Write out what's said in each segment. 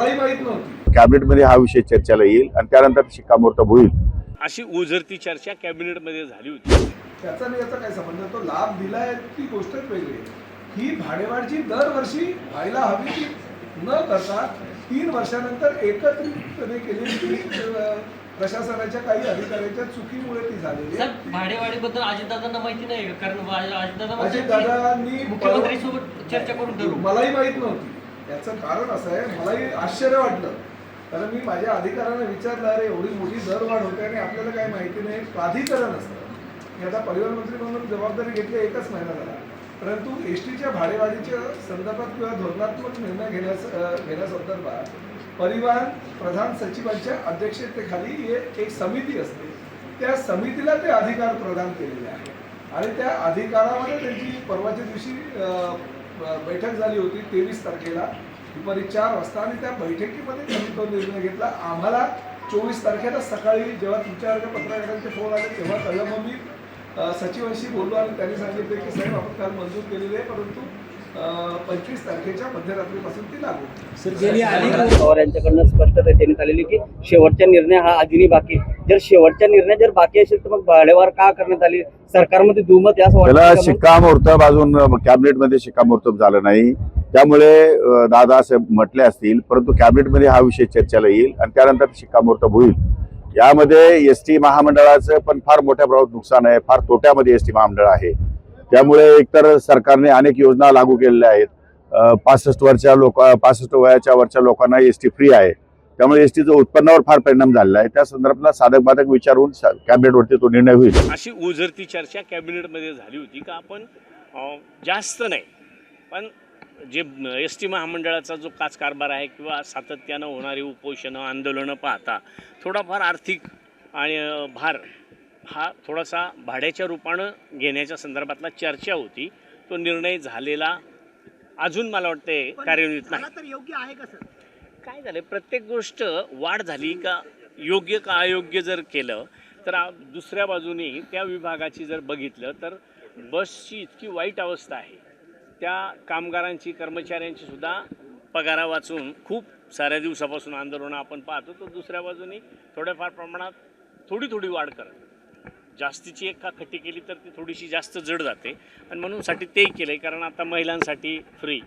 मलाही माहीत नव्हती. कॅबिनेटमध्ये हा विषय चर्चेला येईल आणि त्यानंतर शिक्कामोर्तब होईल. अशी ओझरती चर्चा कॅबिनेटमध्ये झाली होती. त्याचा आणि याचा काय संबंध? तो लाभ दिलाय ती गोष्टच वेगळी आहे. ही भाडेवाढ जी दरवर्षी व्हायला हवी ती न करता तीन वर्षानंतर एकत्रितपणे केलेली ती प्रशासनाच्या काही अधिकाऱ्यांच्या चुकीमुळे ती झालेली आहे. भाडेवाढीबद्दल अजितदादांना माहिती नाही? कारण अजितदादा अजितदादांनी मुख्यमंत्र्यांसोबत चर्चा करून मलाही माहीत नव्हती. याचं कारण असं आहे मलाही आश्चर्य वाटलं. कारण मी माझ्या अधिकाऱ्यांना विचारलं अरे एवढी मोठी दरवाढ होते आणि आपल्याला काही माहिती नाही प्राधिकरण असतं. मी आता परिवहन मंत्री म्हणून जबाबदारी घेतली एकच महिना झाला. परंतु एस टीच्या भाडेवाढीच्या संदर्भात किंवा धोरणात्मक निर्णय घेण्यास घेण्यासंदर्भात परिवहन प्रधान सचिवांच्या अध्यक्षतेखाली हे एक समिती असते. त्या समितीला ते अधिकार प्रदान केलेले आहे आणि त्या अधिकारामध्ये त्यांची परवाच्या दिवशी बैठक झाली होती तेवीस तारखेला. दुपारी चार वाजता आणि त्या बैठकीमध्ये त्यांनी तो निर्णय घेतला. आम्हाला चोवीस तारखेला सकाळी जेव्हा तुमच्यासारख्या पत्रकारांचे फोन आले तेव्हा कळलं. मग मी सचिवांशी बोललो आणि त्यांनी सांगितले की साहेब आपण काल मंजूर केलेले आहे परंतु पंचवीस तारखेच्या मध्यरात्रीपासून ती लागू होईल. पवार यांच्याकडनं स्पष्टता देण्यात आलेली की शेवटचा निर्णय हा अजूनही बाकी. जर शेवटचा निर्णय जर बाकी असेल तर मग भाडेवाढ का करण्यात आली सरकारमध्ये दुमत असं त्याला? शिक्कामोर्तब अजून कॅबिनेटमध्ये शिक्कामोर्तब झालं नाही त्यामुळे दादा असे म्हटले असतील परंतु कॅबिनेटमध्ये हा विषय चर्चेला येईल आणि त्यानंतर शिक्कामोर्तब होईल यामध्ये एस टी महामंडळाचं पण फार मोठ्या प्रमाणात नुकसान आहे फार तोट्यामध्ये एस टी महामंडळ आहे त्यामुळे एकतर सरकारने अनेक योजना लागू केलेल्या आहेत. पासष्ट वर्षा लोक पासष्ट वयाच्या वरच्या लोकांना एस टी फ्री आहे. त्यामुळे एस टीचं उत्पन्नावर फार परिणाम झालेला आहे. त्या संदर्भातला साधक बाधक विचारून कॅबिनेटवरती तो निर्णय होईल. अशी उजरती चर्चा कॅबिनेटमध्ये झाली होती का आपण जास्त नाही. पण जे एस टी महामंडळाचा जो काच कारभार आहे किंवा सातत्यानं होणारी उपोषणं आंदोलनं पाहता थोडाफार आर्थिक आणि भार हा थोडासा भाड्याच्या रूपानं घेण्याच्या संदर्भातला चर्चा होती. तो निर्णय झालेला अजून मला वाटते कार्यान्वित नाही. तर योग्य आहे का सर? काय झालं प्रत्येक गोष्ट वाढ झाली का योग्य का अयोग्य जर केलं तर दुसऱ्या बाजूने त्या विभागाची जर बघितलं तर बसची इतकी वाईट अवस्था आहे. त्या कामगारांची कर्मचाऱ्यांची सुद्धा पगारा वाचून खूप साऱ्या दिवसापासून आंदोलनं आपण पाहतो तर दुसऱ्या बाजूने थोड्याफार प्रमाणात थोडी थोडी वाढ करत. जास्तीची एक का खट्टी केली तर ती थोडीशी जास्त जड जाते. आणि म्हणून साठी तेही केलं आहे कारण आता महिलांसाठी फ्री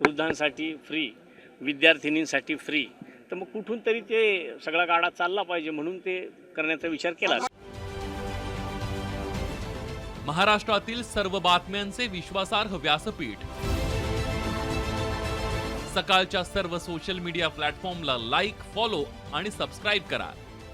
वृद्धांसाठी फ्री विद्यार्थिनींसाठी फ्री तर मग कुठून तरी ते सगळा गाडा चालला पाहिजे म्हणून ते करण्याचा विचार केला. महाराष्ट्रातील सर्व बातम्यांचे विश्वासार्ह व्यासपीठ. सकाळच्या सर्व सोशल मीडिया प्लॅटफॉर्मला लाईक फॉलो आणि सबस्क्राईब करा.